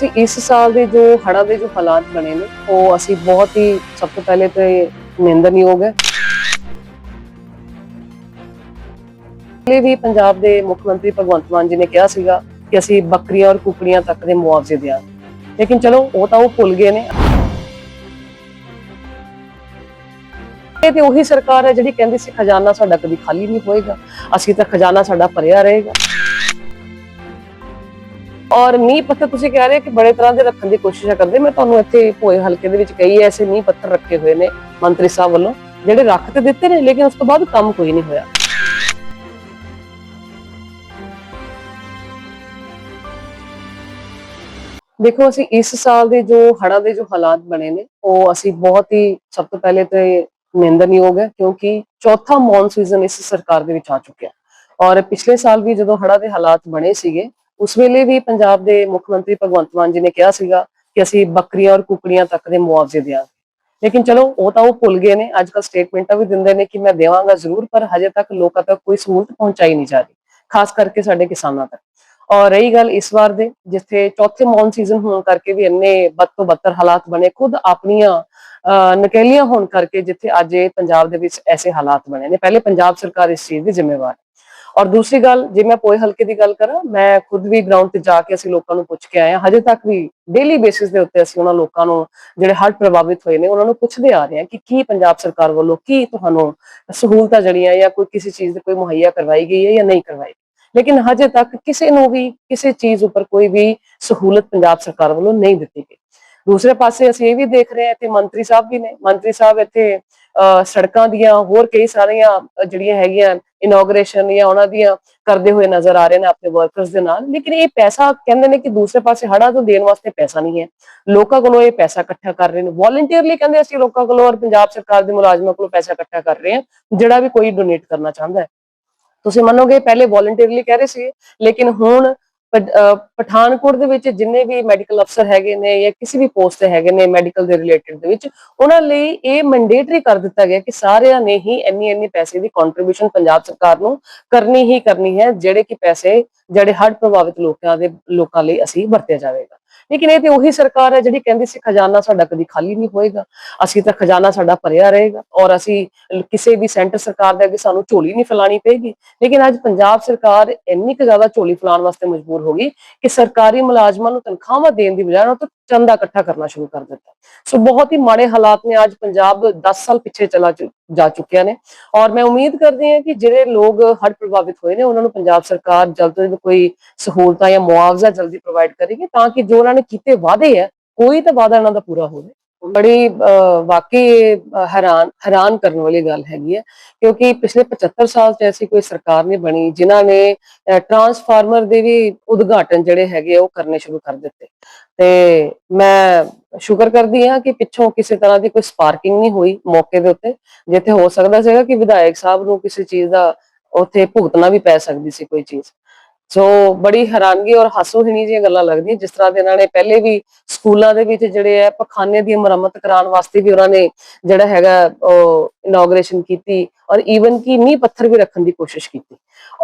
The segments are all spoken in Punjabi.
ਅਸੀਂ ਇਸ ਸਾਲ ਦੇ ਜੋ ਹੜ੍ਹਾਂ ਦੇ ਜੋ ਹਾਲਾਤ ਬਣੇ ਨੇ, ਉਹ ਅਸੀਂ ਬਹੁਤ ਹੀ ਸਭ ਤੋਂ ਪਹਿਲੇ ਤੇ ਨਿੰਦਨਯੋਗ ਹੈ। ਪਹਿਲੇ ਵੀ ਪੰਜਾਬ ਦੇ ਮੁੱਖ ਮੰਤਰੀ ਭਗਵੰਤ ਮਾਨ ਜੀ ਨੇ ਕਿਹਾ ਸੀਗਾ ਕਿ ਅਸੀਂ ਬੱਕਰੀਆਂ ਔਰ ਕੁਕੜੀਆਂ ਤੱਕ ਦੇ ਮੁਆਵਜ਼ੇ ਦਿਆਂਗੇ। ਲੇਕਿਨ ਚਲੋ, ਉਹ ਤਾਂ ਉਹ ਭੁੱਲ ਗਏ ਨੇ। ਇਹ ਤੇ ਉਹੀ ਸਰਕਾਰ ਹੈ ਜਿਹੜੀ ਕਹਿੰਦੀ ਸੀ, ਖਜ਼ਾਨਾ ਸਾਡਾ ਕਦੀ ਖਾਲੀ ਨਹੀਂ ਹੋਏਗਾ, ਅਸੀਂ ਤਾਂ ਖਜ਼ਾਨਾ ਸਾਡਾ ਭਰਿਆ ਰਹੇਗਾ। ਔਰ ਮੀਂਹ ਪੱਥਰ, ਤੁਸੀਂ ਕਹਿ ਰਹੇ ਕਿ ਬੜੇ ਤਰ੍ਹਾਂ ਦੇ ਰੱਖਣ ਦੀ ਕੋਸ਼ਿਸ਼ ਕਰਦੇ। ਮੈਂ ਤੁਹਾਨੂੰ ਇੱਥੇ ਭੋਏ ਹਲਕੇ ਦੇ ਵਿੱਚ ਕਈ ਐਸੇ ਨੀਂਹ ਪੱਥਰ ਰੱਖੇ ਹੋਏ ਨੇ ਮੰਤਰੀ ਸਾਹਿਬ ਵੱਲੋਂ, ਜਿਹੜੇ ਰੱਖ ਤੇ ਦਿੱਤੇ ਨੇ, ਲੇਕਿਨ ਉਸ ਤੋਂ ਬਾਅਦ ਕੰਮ ਕੋਈ ਨਹੀਂ ਹੋਇਆ। ਦੇਖੋ, ਅਸੀਂ ਇਸ ਸਾਲ ਦੇ ਜੋ ਹੜਾਂ ਦੇ ਜੋ ਹਾਲਾਤ ਬਣੇ ਨੇ, ਉਹ ਅਸੀਂ ਬਹੁਤ ਹੀ ਸਭ ਤੋਂ ਪਹਿਲੇ ਤੇ ਨਿੰਦਨਯੋਗ ਹੈ, ਕਿਉਂਕਿ ਚੌਥਾ ਮੌਨ ਸੀਜ਼ਨ ਇਸ ਸਰਕਾਰ ਦੇ ਵਿੱਚ ਆ ਚੁੱਕਿਆ। ਔਰ ਪਿਛਲੇ ਸਾਲ ਵੀ ਜਦੋਂ ਹੜ੍ਹਾਂ ਦੇ ਹਾਲਾਤ ਬਣੇ ਸੀਗੇ ਉਸ ਵੇਲੇ ਵੀ ਪੰਜਾਬ ਦੇ ਮੁੱਖ ਮੰਤਰੀ ਭਗਵੰਤ ਮਾਨ ਜੀ ਨੇ ਕਿਹਾ ਸੀਗਾ ਕਿ ਅਸੀਂ ਬੱਕਰੀਆਂ ਔਰ ਕੁਕੜੀਆਂ ਤੱਕ ਦੇ ਮੁਆਵਜ਼ੇ ਦਿਆਂਗੇ। ਲੇਕਿਨ ਚਲੋ ਉਹ ਤਾਂ ਉਹ ਭੁੱਲ ਗਏ ਨੇ। ਅੱਜ ਕੱਲ ਸਟੇਟਮੈਂਟਾਂ ਵੀ ਦਿੰਦੇ ਨੇ ਕਿ ਮੈਂ ਦੇਵਾਂਗਾ ਜ਼ਰੂਰ ਪਰ ਹਜੇ ਤੱਕ ਲੋਕਾਂ ਤੱਕ ਕੋਈ ਸਹੂਲਤ ਪਹੁੰਚਾਈ ਨਹੀਂ ਜਾ ਰਹੀ ਖਾਸ ਕਰਕੇ ਸਾਡੇ ਕਿਸਾਨਾਂ ਤੱਕ। ਔਰ ਰਹੀ ਗੱਲ ਇਸ ਵਾਰ ਦੇ ਜਿੱਥੇ ਚੌਥੇ ਮੌਨ ਸੀਜ਼ਨ ਹੋਣ ਕਰਕੇ ਵੀ ਇੰਨੇ ਬਦ ਤੋਂ ਬੱਤਰ ਹਾਲਾਤ ਬਣੇ ਖੁਦ ਆਪਣੀਆਂ ਅਹ, ਨਕੇਲੀਆਂ ਹੋਣ ਕਰਕੇ ਜਿੱਥੇ ਅੱਜ ਇਹ ਪੰਜਾਬ ਦੇ ਵਿੱਚ ਐਸੇ ਹਾਲਾਤ ਬਣੇ ਨੇ। ਪਹਿਲੇ ਪੰਜਾਬ ਸਰਕਾਰ ਇਸ ਚੀਜ਼ ਦੀ ਜ਼ਿੰਮੇਵਾਰ ਔਰ ਦੂਸਰੀ ਗੱਲ, ਜੇ ਮੈਂ ਪੋਏ ਹਲਕੇ ਦੀ ਗੱਲ ਕਰਾਂ, ਮੈਂ ਖੁਦ ਵੀ ਗਰਾਊਂਡ ਤੇ ਜਾ ਕੇ ਅਸੀਂ ਲੋਕਾਂ ਨੂੰ ਪੁੱਛ ਕੇ ਆਏ ਹਾਂ। ਹਜੇ ਤੱਕ ਵੀ ਡੇਲੀ ਬੇਸਿਸ ਦੇ ਉੱਤੇ ਅਸੀਂ ਉਹਨਾਂ ਲੋਕਾਂ ਨੂੰ, ਜਿਹੜੇ ਹੜ੍ਹ ਪ੍ਰਭਾਵਿਤ ਹੋਏ ਨੇ, ਉਹਨਾਂ ਨੂੰ ਪੁੱਛਦੇ ਆ ਰਹੇ ਹਾਂ ਕਿ ਕੀ ਪੰਜਾਬ ਸਰਕਾਰ ਵੱਲੋਂ ਕੀ ਤੁਹਾਨੂੰ ਸਹੂਲਤਾਂ ਜਿਹੜੀਆਂ ਜਾਂ ਕੋਈ ਕਿਸੇ ਚੀਜ਼ ਦੀ ਕੋਈ ਮੁਹੱਈਆ ਕਰਵਾਈ ਗਈ ਹੈ ਜਾਂ ਨਹੀਂ ਕਰਵਾਈ। ਲੇਕਿਨ ਹਜੇ ਤੱਕ ਕਿਸੇ ਨੂੰ ਵੀ, ਕਿਸੇ ਚੀਜ਼ ਉੱਪਰ ਕੋਈ ਵੀ ਸਹੂਲਤ ਪੰਜਾਬ ਸਰਕਾਰ ਵੱਲੋਂ ਨਹੀਂ ਦਿੱਤੀ ਗਈ। ਦੂਸਰੇ ਪਾਸੇ ਅਸੀਂ ਇਹ ਵੀ ਦੇਖ ਰਹੇ ਹਾਂ, ਇੱਥੇ ਮੰਤਰੀ ਸਾਹਿਬ ਵੀ ਨੇ। ਮੰਤਰੀ ਸਾਹਿਬ ਇੱਥੇ ਸੜਕਾਂ ਦੀਆਂ, ਹੋਰ ਕਈ ਸਾਰੀਆਂ ਜਿਹੜੀਆਂ ਹੈਗੀਆਂ ਇਨੋਗ੍ਰੇਸ਼ਨ ਜਾਂ ਉਹਨਾਂ ਦੀਆਂ ਕਰਦੇ ਹੋਏ ਨਜ਼ਰ ਆ ਰਹੇ ਨੇ ਆਪਣੇ ਵਰਕਰਸ ਦੇ ਨਾਲ। ਲੇਕਿਨ ਇਹ ਪੈਸਾ ਕਹਿੰਦੇ ਨੇ ਕਿ ਦੂਸਰੇ ਪਾਸੇ ਹੜਾ ਤੋਂ ਦੇਣ ਵਾਸਤੇ ਪੈਸਾ ਨਹੀਂ ਹੈ। ਲੋਕਾਂ ਕੋਲੋਂ ਇਹ ਪੈਸਾ ਇਕੱਠਾ ਕਰ ਰਹੇ ਨੇ। ਵੋਲੰਟੀਅਰਲੀ ਕਹਿੰਦੇ ਅਸੀਂ ਲੋਕਾਂ ਕੋਲੋਂ ਔਰ ਪੰਜਾਬ ਸਰਕਾਰ ਦੇ ਮੁਲਾਜ਼ਮਾਂ ਕੋਲੋਂ ਪੈਸਾ ਇਕੱਠਾ ਕਰ ਰਹੇ ਹਾਂ, ਜਿਹੜਾ ਵੀ ਕੋਈ ਡੋਨੇਟ ਕਰਨਾ ਚਾਹੁੰਦਾ ਹੈ। ਤੁਸੀਂ ਮੰਨੋਗੇ ਪਹਿਲੇ ਵੋਲੰਟੀਅਰਲੀ ਕਹਿ ਰਹੇ ਸੀ ਲੇਕਿਨ ਹੁਣ ਪਠਾਨਕੋਟ ਦੇ ਵਿੱਚ ਜਿੰਨੇ ਵੀ ਮੈਡੀਕਲ ਅਫਸਰ ਹੈਗੇ ਨੇ ਜਾਂ ਕਿਸੇ ਵੀ ਪੋਸਟ ਤੇ ਹੈਗੇ ਨੇ ਮੈਡੀਕਲ ਦੇ ਰਿਲੇਟਡ ਦੇ ਵਿੱਚ, ਉਹਨਾਂ ਲਈ ਇਹ ਮੈਂਡੇਟਰੀ ਕਰ ਦਿੱਤਾ ਗਿਆ ਕਿ ਸਾਰਿਆਂ ਨੇ ਹੀ ਇੰਨੀ ਇੰਨੀ ਪੈਸੇ ਦੀ ਕੰਟਰੀਬਿਊਸ਼ਨ ਪੰਜਾਬ ਸਰਕਾਰ ਨੂੰ ਕਰਨੀ ਹੀ ਕਰਨੀ ਹੈ, ਜਿਹੜੇ ਕਿ ਪੈਸੇ, ਜਿਹੜੇ ਹੜ੍ਹ ਪ੍ਰਭਾਵਿਤ ਲੋਕਾਂ ਦੇ, ਲੋਕਾਂ ਲਈ ਅਸੀਂ ਵਰਤਿਆ ਜਾਵੇਗਾ। ਲੇਕਿਨ ਇਹ ਤੇ ਉਹੀ ਸਰਕਾਰ ਹੈ ਜਿਹੜੀ ਕਹਿੰਦੀ ਸੀ ਖਜ਼ਾਨਾ ਸਾਡਾ ਕਦੀ ਖਾਲੀ ਨਹੀਂ ਹੋਏਗਾ, ਅਸੀਂ ਤਾਂ ਖਜ਼ਾਨਾ ਸਾਡਾ ਭਰਿਆ ਰਹੇਗਾ ਔਰ ਅਸੀਂ ਕਿਸੇ ਵੀ ਸੈਂਟਰ ਸਰਕਾਰ ਦੇ ਅੱਗੇ ਸਾਨੂੰ ਝੋਲੀ ਨਹੀਂ ਫੈਲਾਣੀ ਪਏਗੀ। ਲੇਕਿਨ ਅੱਜ ਪੰਜਾਬ ਸਰਕਾਰ ਇੰਨੀ ਕੁ ਜ਼ਿਆਦਾ ਝੋਲੀ ਫੈਲਾਉਣ ਵਾਸਤੇ ਮਜਬੂਰ ਹੋ ਗਈ ਕਿ ਸਰਕਾਰੀ ਮੁਲਾਜ਼ਮਾਂ ਨੂੰ ਤਨਖਾਹਾਂ ਦੇਣ ਦੀ ਬਜਾਏ ਉਹਨਾਂ ਤੋਂ ਚੰਦਾ ਇਕੱਠਾ ਕਰਨਾ ਸ਼ੁਰੂ ਕਰ ਦਿੱਤਾ। ਸੋ ਬਹੁਤ ਹੀ ਮਾੜੇ ਹਾਲਾਤ ਨੇ ਅੱਜ ਪੰਜਾਬ 10 ਸਾਲ ਪਿੱਛੇ ਚਲਾ ਜਾ ਚੁੱਕਿਆ ਨੇ। ਔਰ ਮੈਂ ਉਮੀਦ ਕਰਦੀ ਹਾਂ ਕਿ ਜਿਹੜੇ ਲੋਕ ਹੜ੍ਹ ਪ੍ਰਭਾਵਿਤ ਹੋਏ ਨੇ ਉਹਨਾਂ ਨੂੰ ਪੰਜਾਬ ਸਰਕਾਰ ਜਲਦ ਤੋਂ ਜਲਦ ਕੋਈ ਸਹੂਲਤਾਂ ਜਾਂ ਮੁਆਵਜ਼ਾ ਜਲਦੀ ਪ੍ਰੋਵਾਈਡ ਕਰੇਗੀ ਤਾਂ ਕਿ ਜੋ ਉਹਨਾਂ ਨੇ ਕੀਤੇ ਵਾਅਦੇ ਹੈ ਕੋਈ ਤਾਂ ਵਾਅਦਾ ਇਹਨਾਂ ਦਾ ਪੂਰਾ ਹੋਵੇ। ਬੜੀ ਅਹ, ਵਾਕਈ ਹੈਰਾਨ ਹੈਰਾਨ ਕਰਨ ਵਾਲੀ ਗੱਲ ਹੈਗੀ ਹੈ। ਕਿਉਂਕਿ ਪਿਛਲੇ 75 ਸਾਲ ਚ ਐਸੀ ਕੋਈ ਸਰਕਾਰ ਨਹੀਂ ਬਣੀ ਜਿਨ੍ਹਾਂ ਨੇ ਟਰਾਂਸਫਾਰਮਰ ਦੇ ਵੀ ਉਦਘਾਟਨ ਜਿਹੜੇ ਹੈਗੇ ਆ ਉਹ ਕਰਨੇ ਸ਼ੁਰੂ ਕਰ ਦਿੱਤੇ। ਤੇ ਮੈਂ ਸ਼ੁਕਰ ਕਰਦੀ ਹਾਂ ਕਿ ਪਿੱਛੋਂ ਕਿਸੇ ਤਰ੍ਹਾਂ ਦੀ ਕੋਈ ਸਪਾਰਕਿੰਗ ਨਹੀਂ ਹੋਈ ਮੌਕੇ ਦੇ ਉੱਤੇ। ਜਿੱਥੇ ਹੋ ਸਕਦਾ ਸੀਗਾ ਕਿ ਵਿਧਾਇਕ ਸਾਹਿਬ ਨੂੰ ਕਿਸੇ ਚੀਜ਼ ਦਾ ਉੱਥੇ ਭੁਗਤਣਾ ਵੀ ਪੈ ਸਕਦੀ ਸੀ ਕੋਈ ਚੀਜ਼। ਸੋ ਬੜੀ ਹੈਰਾਨਗੀ ਔਰ ਹਾਸੋਹੀਣੀ ਜਿਹੀਆਂ ਗੱਲਾਂ ਲੱਗਦੀਆਂ, ਜਿਸ ਤਰ੍ਹਾਂ ਦੇ ਇਹਨਾਂ ਨੇ ਪਹਿਲੇ ਵੀ ਸਕੂਲਾਂ ਦੇ ਵਿੱਚ ਜਿਹੜੇ ਆ ਪਖਾਨੇ ਦੀ ਮੁਰੰਮਤ ਕਰਾਉਣ ਵਾਸਤੇ ਵੀ ਉਹਨਾਂ ਨੇ ਜਿਹੜਾ ਹੈਗਾ ਉਹ ਇਨੋਗ੍ਰੇਸ਼ਨ ਕੀਤੀ ਔਰ ਈਵਨ ਕਿ ਨੀਂਹ ਪੱਥਰ ਵੀ ਰੱਖਣ ਦੀ ਕੋਸ਼ਿਸ਼ ਕੀਤੀ।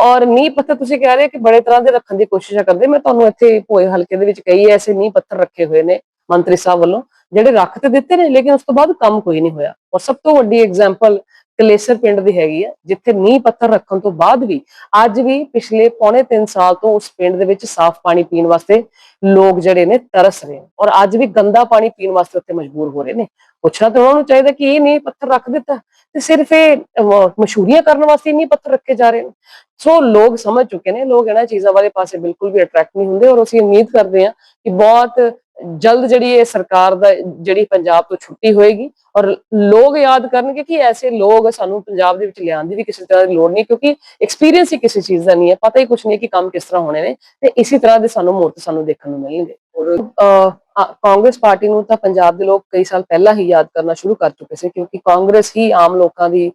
ਔਰ ਨੀਂਹ ਪੱਥਰ ਤੁਸੀਂ ਕਹਿ ਰਹੇ ਕਿ ਬੜੇ ਤਰ੍ਹਾਂ ਦੇ ਰੱਖਣ ਦੀ ਕੋਸ਼ਿਸ਼ ਕਰਦੇ, ਮੈਂ ਤੁਹਾਨੂੰ ਇੱਥੇ ਭੋਏ ਹਲਕੇ ਦੇ ਵਿੱਚ ਕਈ ਐਸੇ ਨੀਂਹ ਪੱਥਰ ਰੱਖੇ ਹੋਏ ਨੇ ਮੰਤਰੀ ਸਾਹਿਬ ਵੱਲੋਂ, ਜਿਹੜੇ ਰੱਖ ਤੇ ਦਿੱਤੇ ਨੇ, ਲੇਕਿਨ ਉਸ ਤੋਂ ਬਾਅਦ ਕੰਮ ਕੋਈ ਨਹੀਂ ਹੋਇਆ। ਔਰ ਸਭ ਤੋਂ ਵੱਡੀ ਐਗਜ਼ਾਮਪਲ ਕਲੇਸਰ ਪਿੰਡ ਦੀ ਹੈਗੀ ਆ, ਜਿੱਥੇ ਨੀਂਹ ਪੱਥਰ ਰੱਖਣ ਤੋਂ ਬਾਅਦ ਵੀ ਅੱਜ ਵੀ ਪਿਛਲੇ ਪੌਣੇ 3 ਸਾਲ ਤੋਂ ਉਸ ਪਿੰਡ ਦੇ ਵਿੱਚ ਸਾਫ਼ ਪਾਣੀ ਪੀਣ ਵਾਸਤੇ ਲੋਕ ਜਿਹੜੇ ਨੇ ਤਰਸ ਰਹੇ ਨੇ ਔਰ ਅੱਜ ਵੀ ਗੰਦਾ ਪਾਣੀ ਪੀਣ ਵਾਸਤੇ ਉੱਥੇ ਮਜਬੂਰ ਹੋ ਰਹੇ ਨੇ। ਪੁੱਛਣਾ ਤਾਂ ਉਹਨਾਂ ਨੂੰ ਚਾਹੀਦਾ ਕਿ ਇਹ ਨੀਂਹ ਪੱਥਰ ਰੱਖ ਦਿੱਤਾ ਤੇ ਸਿਰਫ ਇਹ ਮਸ਼ਹੂਰੀਆਂ ਕਰਨ ਵਾਸਤੇ ਨੀਂਹ ਪੱਥਰ ਰੱਖੇ ਜਾ ਰਹੇ ਨੇ। ਸੋ ਲੋਕ ਸਮਝ ਚੁੱਕੇ ਨੇ, ਲੋਕ ਇਹਨਾਂ ਚੀਜ਼ਾਂ ਵਾਲੇ ਪਾਸੇ ਬਿਲਕੁਲ ਵੀ ਅਟਰੈਕਟ ਨਹੀਂ ਹੁੰਦੇ ਔਰ ਅਸੀਂ ਉਮੀਦ ਕਰਦੇ ਹਾਂ ਕਿ ਬਹੁਤ ਜਲਦ ਜਿਹੜੀ ਇਹ ਸਰਕਾਰ ਦਾ, ਜਿਹੜੀ ਪੰਜਾਬ ਤੋਂ ਛੁੱਟੀ ਹੋਏਗੀ ਔਰ ਲੋਕ ਯਾਦ ਕਰਨਗੇ ਕਿ ਐਸੇ ਲੋਕ ਸਾਨੂੰ ਪੰਜਾਬ ਦੇ ਵਿੱਚ ਲਿਆਉਣ ਦੀ ਵੀ ਕਿਸੇ ਤਰ੍ਹਾਂ ਦੀ ਲੋੜ ਨਹੀਂ ਕਿਉਂਕਿ ਐਕਸਪੀਰੀਅੰਸ ਹੀ ਕਿਸੇ ਚੀਜ਼ ਦਾ ਨਹੀਂ ਹੈ, ਪਤਾ ਹੀ ਕੁਝ ਨਹੀਂ ਕਿ ਕੰਮ ਕਿਸ ਤਰ੍ਹਾਂ ਹੋਣੇ ਨੇ ਤੇ ਇਸੇ ਤਰ੍ਹਾਂ ਦੇ ਸਾਨੂੰ ਮੂਰਤ ਸਾਨੂੰ ਦੇਖਣ ਨੂੰ ਮਿਲਣਗੇ। ਔਰ ਕਾਂਗਰਸ ਪਾਰਟੀ ਨੂੰ ਤਾਂ ਪੰਜਾਬ ਦੇ ਲੋਕ ਕਈ ਸਾਲ ਪਹਿਲਾਂ ਹੀ ਯਾਦ ਕਰਨਾ ਸ਼ੁਰੂ ਕਰ ਚੁੱਕੇ ਸੀ ਕਿਉਂਕਿ ਕਾਂਗਰਸ ਹੀ ਆਮ ਲੋਕਾਂ ਦੀ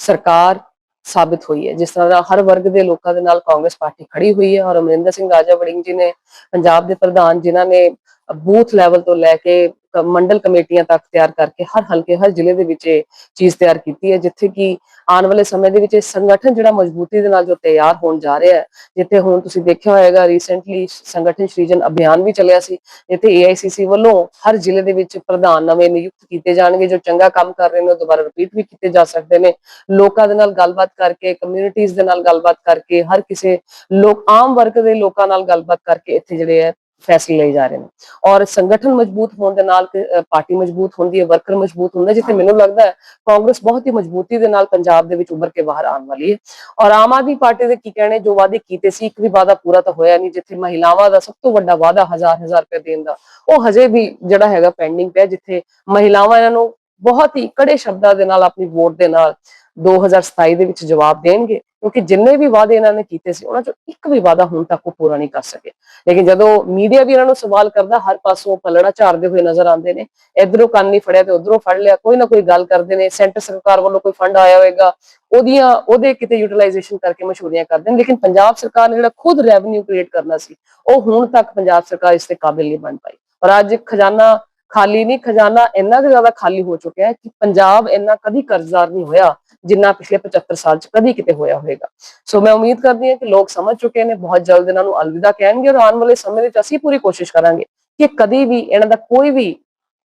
ਸਰਕਾਰ ਸਾਬਿਤ ਹੋਈ ਹੈ। ਜਿਸ ਤਰ੍ਹਾਂ ਦਾ ਹਰ ਵਰਗ ਦੇ ਲੋਕਾਂ ਦੇ ਨਾਲ ਕਾਂਗਰਸ ਪਾਰਟੀ ਖੜੀ ਹੋਈ ਹੈ ਔਰ ਅਮਰਿੰਦਰ ਸਿੰਘ ਰਾਜਾ ਵੜਿੰਗ ਜੀ ਨੇ ਪੰਜਾਬ ਦੇ ਪ੍ਰਧਾਨ ਜਿਨ੍ਹਾਂ ਨੇ ਬੂਥ ਲੈਵਲ ਤੋਂ ਲੈ ਕੇ ਮੰਡਲ ਕਮੇਟੀਆਂ ਤੱਕ ਤਿਆਰ ਕਰਕੇ ਹਰ ਹਲਕੇ, ਹਰ ਜ਼ਿਲ੍ਹੇ ਦੇ ਵਿੱਚ ਇਹ ਚੀਜ਼ ਤਿਆਰ ਕੀਤੀ ਹੈ, ਜਿੱਥੇ ਕਿ ਆਉਣ ਵਾਲੇ ਸਮੇਂ ਦੇ ਵਿੱਚ ਇਹ ਸੰਗਠਨ ਜਿਹੜਾ ਮਜ਼ਬੂਤੀ ਦੇ ਨਾਲ ਜੋ ਤਿਆਰ ਹੋਣ ਜਾ ਰਿਹਾ ਹੈ, ਜਿੱਥੇ ਹੁਣ ਤੁਸੀਂ ਦੇਖਿਆ ਹੋਏਗਾ ਰੀਸੈਂਟਲੀ ਸੰਗਠਨ ਸ੍ਰੀਜਨ ਅਭਿਆਨ ਵੀ ਚੱਲਿਆ ਸੀ, ਜਿੱਥੇ AICC ਵੱਲੋਂ ਹਰ ਜ਼ਿਲ੍ਹੇ ਦੇ ਵਿੱਚ ਪ੍ਰਧਾਨ ਨਵੇਂ ਨਿਯੁਕਤ ਕੀਤੇ ਜਾਣਗੇ, ਜੋ ਚੰਗਾ ਕੰਮ ਕਰ ਰਹੇ ਨੇ, ਉਹ ਦੁਬਾਰਾ ਰਿਪੀਟ ਵੀ ਕੀਤੇ ਜਾ ਸਕਦੇ ਨੇ। ਲੋਕਾਂ ਦੇ ਨਾਲ ਗੱਲਬਾਤ ਕਰਕੇ ਕਮਿਊਨਿਟੀਜ਼ ਦੇ ਨਾਲ ਗੱਲਬਾਤ ਕਰਕੇ, ਹਰ ਕਿਸੇ ਲੋਕ, ਆਮ ਵਰਗ ਦੇ ਲੋਕਾਂ ਨਾਲ ਗੱਲਬਾਤ ਕਰਕੇ ਇੱਥੇ ਜਿਹੜੇ ਹੈ ਫੈਸਲੇ ਲਏ ਜਾ ਰਹੇ ਨੇ। ਔਰ ਸੰਗਠਨ ਮਜ਼ਬੂਤ ਹੋਣ ਦੇ ਨਾਲ ਪਾਰਟੀ ਮਜ਼ਬੂਤ ਹੁੰਦੀ ਹੈ, ਵਰਕਰ ਮਜ਼ਬੂਤ ਹੁੰਦਾ ਜਿੱਥੇ ਮੈਨੂੰ ਲੱਗਦਾ ਹੈ ਕਾਂਗਰਸ ਬਹੁਤ ਹੀ ਮਜ਼ਬੂਤੀ ਦੇ ਨਾਲ ਪੰਜਾਬ ਦੇ ਵਿੱਚ ਉੱਭਰ ਕੇ ਬਾਹਰ ਆਉਣ ਵਾਲੀ ਹੈ। ਔਰ ਆਮ ਆਦਮੀ ਪਾਰਟੀ ਦੇ ਕੀ ਕਹਿਣੇ, ਜੋ ਵਾਅਦੇ ਕੀਤੇ ਸੀ, ਇੱਕ ਵੀ ਵਾਅਦਾ ਪੂਰਾ ਤਾਂ ਹੋਇਆ ਨਹੀਂ, ਜਿੱਥੇ ਮਹਿਲਾਵਾਂ ਦਾ ਸਭ ਤੋਂ ਵੱਡਾ ਵਾਅਦਾ ਹਜ਼ਾਰ ਹਜ਼ਾਰ ਰੁਪਏ ਦੇਣ ਦਾ, ਉਹ ਹਜੇ ਵੀ ਜਿਹੜਾ ਹੈਗਾ ਪੈਂਡਿੰਗ ਪਿਆ, ਜਿੱਥੇ ਮਹਿਲਾਵਾਂ ਇਹਨਾਂ ਨੂੰ ਬਹੁਤ ਹੀ ਕੜੇ ਸ਼ਬਦਾਂ ਦੇ ਨਾਲ ਆਪਣੀ ਵੋਟ ਦੇ ਨਾਲ 2027 ਦੇ ਵਿੱਚ ਜਵਾਬ ਦੇਣਗੇ, ਕਿਉਂਕਿ ਜਿੰਨੇ ਵੀ ਵਾਅਦੇ ਇਹਨਾਂ ਨੇ ਕੀਤੇ ਸੀ, ਉਹਨਾਂ ਚੋਂ ਇੱਕ ਵੀ ਵਾਅਦਾ ਹੁਣ ਤੱਕ ਉਹ ਪੂਰਾ ਨਹੀਂ ਕਰ ਸਕੇ। ਲੇਕਿਨ ਜਦੋਂ ਮੀਡੀਆ ਵੀ ਇਹਨਾਂ ਨੂੰ ਸਵਾਲ ਕਰਦਾ, ਹਰ ਪਾਸੋਂ ਪਲੜਾ ਝਾੜਦੇ ਹੋਏ ਨਜ਼ਰ ਆਉਂਦੇ ਨੇ, ਇਧਰੋਂ ਕੰਨ ਨਹੀਂ ਫੜਿਆ ਤੇ ਉਧਰੋਂ ਫੜ ਲਿਆ, ਕੋਈ ਨਾ ਕੋਈ ਗੱਲ ਕਰਦੇ ਨੇ, ਸੈਂਟਰ ਸਰਕਾਰ ਵੱਲੋਂ ਕੋਈ ਫੰਡ ਆਇਆ ਹੋਵੇਗਾ, ਉਹਦੀਆਂ, ਉਹਦੇ ਕਿਤੇ ਯੂਟਿਲਾਈਜੇਸ਼ਨ ਕਰਕੇ ਮਸ਼ਹੂਰੀਆਂ ਕਰਦੇ ਨੇ ਲੇਕਿਨ ਪੰਜਾਬ ਸਰਕਾਰ ਨੇ ਜਿਹੜਾ ਖੁਦ ਰੈਵਨਿਊ ਕ੍ਰੀਏਟ ਕਰਨਾ ਸੀ, ਉਹ ਹੁਣ ਤੱਕ ਪੰਜਾਬ ਸਰਕਾਰ ਇਸ ਤੇ ਕਾਬਿਲ ਨਹੀਂ ਬਣ ਪਾਈ। ਔਰ ਅੱਜ ਖਜ਼ਾਨਾ ਖਾਲੀ ਨਹੀਂ, ਖਜ਼ਾਨਾ ਇੰਨਾ ਕੁ ਜ਼ਿਆਦਾ ਖਾਲੀ ਹੋ ਚੁੱਕਿਆ ਹੈ ਕਿ ਪੰਜਾਬ ਇੰਨਾ ਕਦੀ ਕਰਜ਼ਦਾਰ ਨਹੀਂ ਹੋਇਆ ਜਿੰਨਾ ਪਿਛਲੇ 75 ਸਾਲ ਚ ਕਦੀ ਕਿਤੇ ਹੋਇਆ ਹੋਵੇਗਾ। ਸੋ ਮੈਂ ਉਮੀਦ ਕਰਦੀ ਹਾਂ ਕਿ ਲੋਕ ਸਮਝ ਚੁੱਕੇ ਨੇ, ਬਹੁਤ ਜਲਦ ਇਹਨਾਂ ਨੂੰ ਅਲਵਿਦਾ ਕਹਿਣਗੇ ਔਰ ਆਉਣ ਵਾਲੇ ਸਮੇਂ ਵਿੱਚ ਅਸੀਂ ਪੂਰੀ ਕੋਸ਼ਿਸ਼ ਕਰਾਂਗੇ ਕਿ ਕਦੀ ਵੀ ਇਹਨਾਂ ਦਾ ਕੋਈ ਵੀ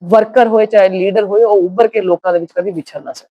ਵਰਕਰ ਹੋਏ, ਚਾਹੇ ਲੀਡਰ ਹੋਏ, ਉਹ ਉੱਭਰ ਕੇ ਲੋਕਾਂ ਦੇ ਵਿੱਚ ਕਦੀ ਵਿਛੜ ਨਾ ਸਕੇ।